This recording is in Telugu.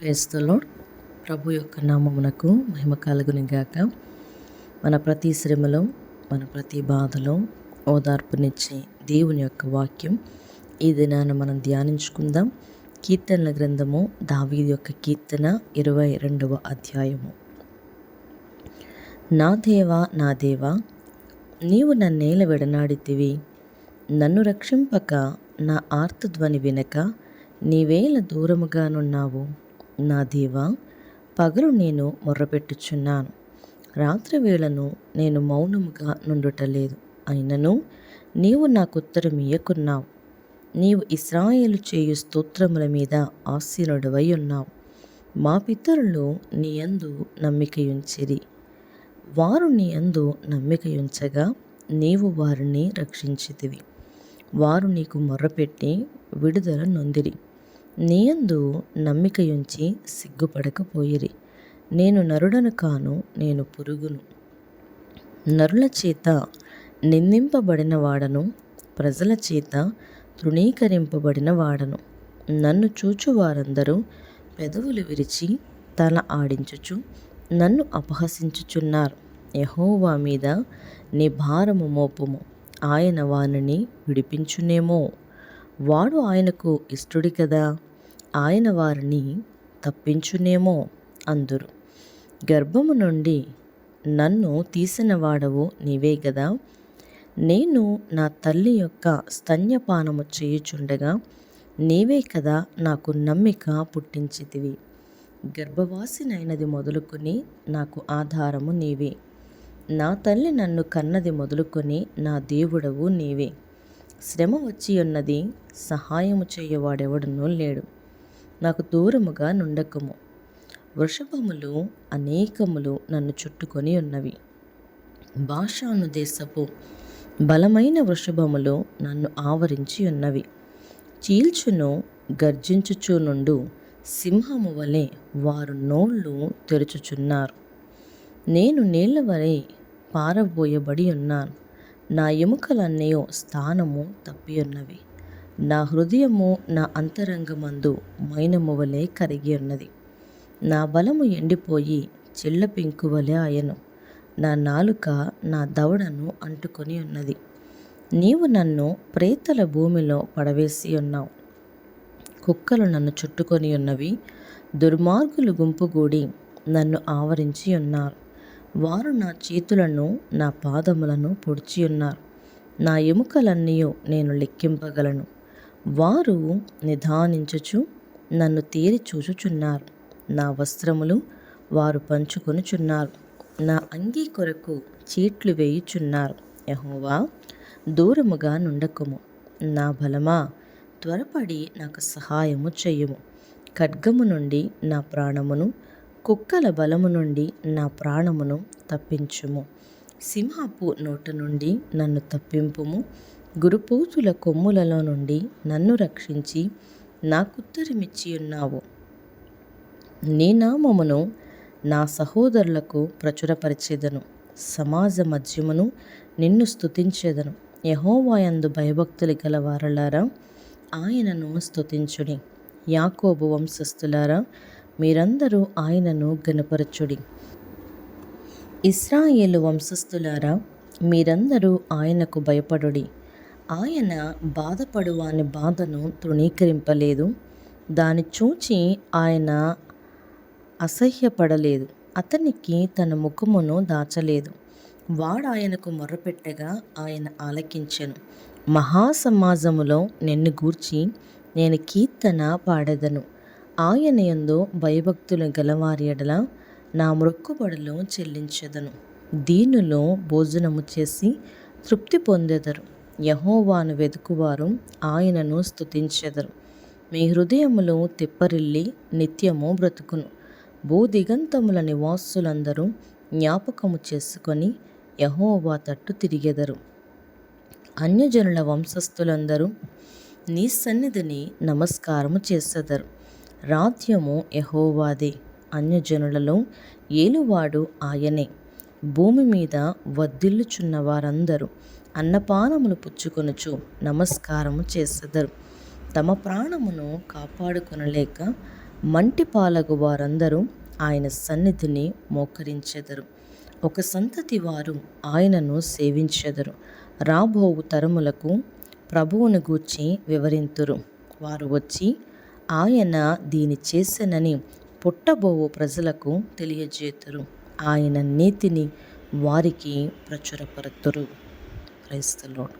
క్రైస్తలో ప్రభు యొక్క నామమునకు మహిమ కలుగుని గాక. మన ప్రతి శ్రమలో మన ప్రతి బాధలో ఓదార్పునిచ్చే దేవుని యొక్క వాక్యం. ఈ దినాన మనం ధ్యానించుకుందాం. కీర్తనల గ్రంథము దావీది యొక్క కీర్తన ఇరవై రెండవ అధ్యాయము. నా దేవా నా దేవా నీవు నన్నేల విడనాడితివి. నన్ను రక్షింపక నా ఆర్తధ్వని వినక నీవేల దూరముగానున్నావు. నా దేవా పగలు నేను మొర్రపెట్టుచున్నాను. రాత్రి వేళను నేను మౌనముగా నుండుటలేదు. అయినను నీవు నాకు ఉత్తరం ఇయ్యకున్నావు. నీవు ఇస్రాయేలు చేయు స్తోత్రముల మీద ఆసీనుడవై ఉన్నావు. మా పితరులు నీ యందు నమ్మికయుంచిరి. వారు నీ యందు నమ్మికయుంచగా నీవు వారిని రక్షించితివి. వారు నీకు మొర్రపెట్టి విడుదల నొందిరి. నీయందు నమ్మికయుంచి సిగ్గుపడకపోయిరి. నేను నరుడను కాను నేను పురుగును. నరుల చేత నిందింపబడిన వాడను ప్రజల చేత తృణీకరింపబడిన వాడను నన్ను చూచు వారందరూ పెదవులు విరిచి తల ఆడించుచు నన్ను అపహసించుచున్నారు. యహోవా మీద నీ భారము మోపము. ఆయన వానిని విడిపించునేమో. వాడు ఆయనకు ఇష్టడి కదా ఆయన వారిని తప్పించునేమో అందురు. గర్భము నుండి నన్ను తీసిన వాడవు నీవే కదా నేను నా తల్లి యొక్క స్తన్యపానము చేయుచుండగా నీవే కదా నాకు నమ్మిక పుట్టించితివి. గర్భవాసినైనది మొదలుకొని నాకు ఆధారము నీవే. నా తల్లి నన్ను కన్నది మొదలుకొని నా దేవుడవు నీవే. శ్రమ వచ్చి ఉన్నది సహాయము చేయవాడెవడనూ లేడు. నాకు దూరముగా నుండకుము. వృషభములు అనేకములు నన్ను చుట్టుకొని ఉన్నవి. భాషాను దేశపు బలమైన వృషభములు నన్ను ఆవరించి ఉన్నవి. చీల్చును గర్జించుచు నుండు సింహము వలె వారు నోళ్ళు తెరుచుచున్నారు. నేను నీళ్ళ వలె పారబోయబడి ఉన్నాను. నా ఎముకలన్నీ స్థానము తప్పి ఉన్నవి. నా హృదయము నా అంతరంగమందు మైనము వలె కరిగి ఉన్నది. నా బలము ఎండిపోయి చిల్ల పింకు వలె ఆయను. నా నాలుక నా దవడను అంటుకొని ఉన్నది. నీవు నన్ను ప్రేతల భూమిలో పడవేసి ఉన్నావు. కుక్కలు నన్ను చుట్టుకొని ఉన్నవి. దుర్మార్గులు గుంపుగూడి నన్ను ఆవరించి ఉన్నారు. వారు నా చేతులను నా పాదములను పొడిచి ఉన్నారు. నా ఎముకలన్నీ నేను లెక్కింపగలను. వారు నిదానించుచు నన్ను తీరి చూచుచున్నారు. నా వస్త్రములు వారు పంచుకొనుచున్నారు. నా అంగీ కొరకు చీట్లు వేయుచున్నారు. యహోవా దూరముగా నుండకుము. నా బలమా త్వరపడి నాకు సహాయము చెయ్యము ఖడ్గము నుండి నా ప్రాణమును కుక్కల బలము నుండి నా ప్రాణమును తప్పించుము. సింహపు నోట నుండి నన్ను తప్పింపుము. గురుపూతుల కొమ్ములలో నుండి నన్ను రక్షించి నాకుత్తరమిచ్చి ఉన్నావు నీ నామమును నా సహోదరులకు ప్రచురపరిచేదను. సమాజ మధ్యమును నిన్ను స్తుతించేదను. యహోవాయందు భయభక్తులు గల వారలారా ఆయనను స్తుతించుడి. యాకోబు వంశస్థులారా మీరందరూ ఆయనను గనపరచుడి ఇస్రాయేలు వంశస్థులారా మీరందరూ ఆయనకు భయపడుడి. ఆయన బాధపడువాని బాధను తృణీకరింపలేదు. దాన్ని చూచి ఆయన అసహ్యపడలేదు. అతనికి తన ముఖమును దాచలేదు. వాడు ఆయనకు మొర్రపెట్టగా ఆయన ఆలకించెను. మహాసమాజములో నిన్ను గూర్చి నేను కీర్తన పాడెదను. ఆయన ఎందు భయభక్తులు గలవారి ఎడల నా మృక్కుబడులు చెల్లించెదను. దీనిలో భోజనము చేసి తృప్తి పొందెదరు. యహోవాను వెతుకువారు ఆయనను స్తుతించెదరు. మీ హృదయములు తిప్పరిల్లి నిత్యము బ్రతుకును. భూదిగంతముల నివాసులందరూ జ్ఞాపకము చేసుకొని యహోవా తట్టు తిరిగెదరు. అన్యజనుల వంశస్థులందరూ నీ సన్నిధిని నమస్కారము చేసెదరు. రాజ్యము యహోవాదే అన్యజనులలో ఏలువాడు ఆయనే. భూమి మీద వద్దిల్లుచున్న వారందరూ అన్నపానములు పుచ్చుకొనుచు నమస్కారము చేసెదరు. తమ ప్రాణమును కాపాడుకొనలేక మంటిపాలగు వారందరూ ఆయన సన్నిధిని మోకరించెదరు. ఒక సంతతి వారు ఆయనను సేవించెదరు. రాబోవు తరములకు ప్రభువును గూర్చి వివరింతురు. వారు వచ్చి ఆయన దీని చేసెనని పుట్టబోవు ప్రజలకు తెలియజేతురు. ఆయన నీతిని వారికి ప్రచురపరుతురు. ጤና ይስጥልን።